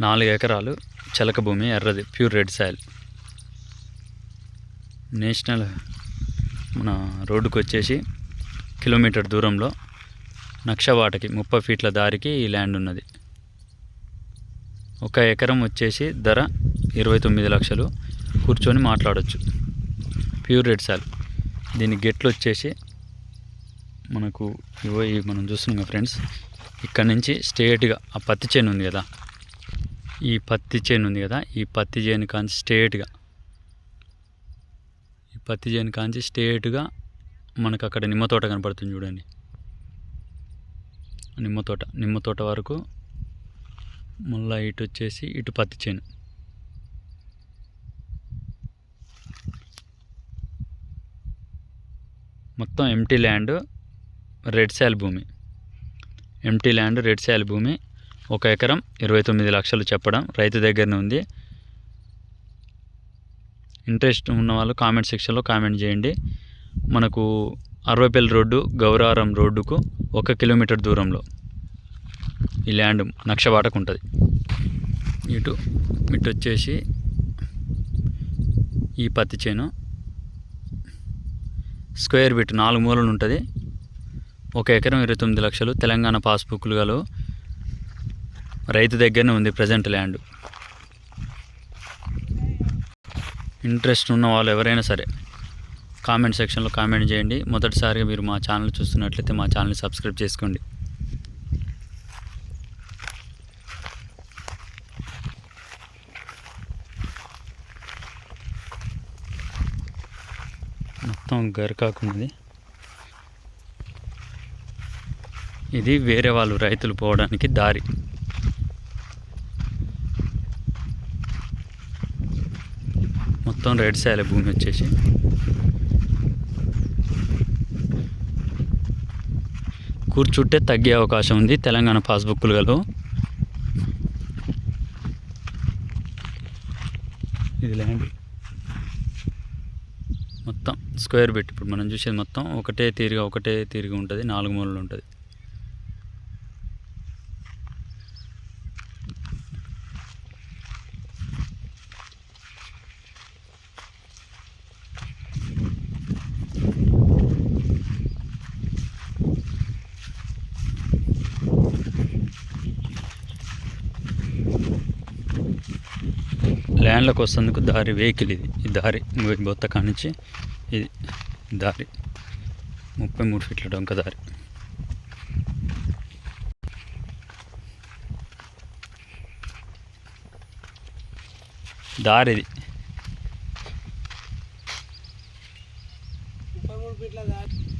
నాలుగు ఎకరాలు చెలక భూమి ఎర్రది ప్యూర్ రెడ్ సాయిల్. నేషనల్ మన రోడ్డుకు వచ్చేసి కిలోమీటర్ దూరంలో నక్షవాటకి ముప్పై ఫీట్ల దారికి ఈ ల్యాండ్ ఉన్నది. ఒక ఎకరం వచ్చేసి ధర ఇరవై తొమ్మిది లక్షలు. కూర్చొని మాట్లాడొచ్చు. ప్యూర్ రెడ్ సాల్ దీని గెట్లు వచ్చేసి మనకు ఇవో మనం చూస్తున్నాం ఫ్రెండ్స్ ఇక్కడ నుంచి స్ట్రేట్గా ఆ పత్తి చేను ఉంది కదా ఈ పత్తి చేను ఉంది కదా ఈ పత్తి చేను కాంచి స్ట్రేట్గా. ఈ పత్తి చేను కాంచి స్ట్రేట్గా మనకు అక్కడ నిమ్మ తోట కనపడుతుంది చూడండి. నిమ్మ తోట నిమ్మ తోట వరకు మళ్ళీ ఇటు వచ్చేసి ఇటు పత్తి చేను. మొత్తం ఎంటీ ల్యాండ్ రెడ్ సాయిల్ భూమి. ఎంటీ ల్యాండ్ రెడ్ సాయిల్ భూమి. ఒక ఎకరం ఇరవై తొమ్మిది లక్షలు చెప్పడం రైతు దగ్గరనే ఉంది. ఇంట్రెస్ట్ ఉన్న వాళ్ళు కామెంట్ సెక్షన్లో కామెంట్ చేయండి. మనకు అరవైపల్లి రోడ్డు గౌరారం రోడ్డుకు ఒక కిలోమీటర్ దూరంలో ఈ ల్యాండ్ నక్షబాటకు ఉంటుంది ఇటు ఇటు వచ్చేసి ఈ పత్తి చేను స్క్వేర్ బిట్ నాలుగు మూలలు ఉంటుంది ఒక ఎకరం ఇరవై తొమ్మిది లక్షలు. తెలంగాణ పాస్బుక్లు గలవు. రైతు దగ్గరనే ఉంది ప్రజెంట్ ల్యాండ్ ఇంట్రెస్ట్ ఉన్న వాళ్ళు ఎవరైనా సరే కామెంట్ సెక్షన్లో కామెంట్ చేయండి. మొదటిసారిగా మీరు మా ఛానల్ చూస్తున్నట్లయితే మా ఛానల్ని సబ్స్క్రైబ్ చేసుకోండి. మొత్తం గరికాకున్నది ఇది వేరే వాళ్ళు రైతులు పోవడానికి దారి. మొత్తం రెడ్ సాయిల్ భూమి వచ్చేసి. కూర్చుంటే తగ్గే అవకాశం ఉంది తెలంగాణ పాస్బుక్లు గలవు ఇది ల్యాండ్ మొత్తం స్క్వేర్ బిట్. ఇప్పుడు మనం చూసేది మొత్తం ఒకటే తీరుగా ఒకటే తీరుగా ఉంటుంది నాలుగు మూలలు ఉంటుంది. ల్యాండ్లోకి వస్తేందుకు దారి వెహికల్ ఇది. ఈ దారి బొత్త కానించి ఇది దారి. ముప్పై మూడు ఫీట్ల డొంక దారి. దారి ఇది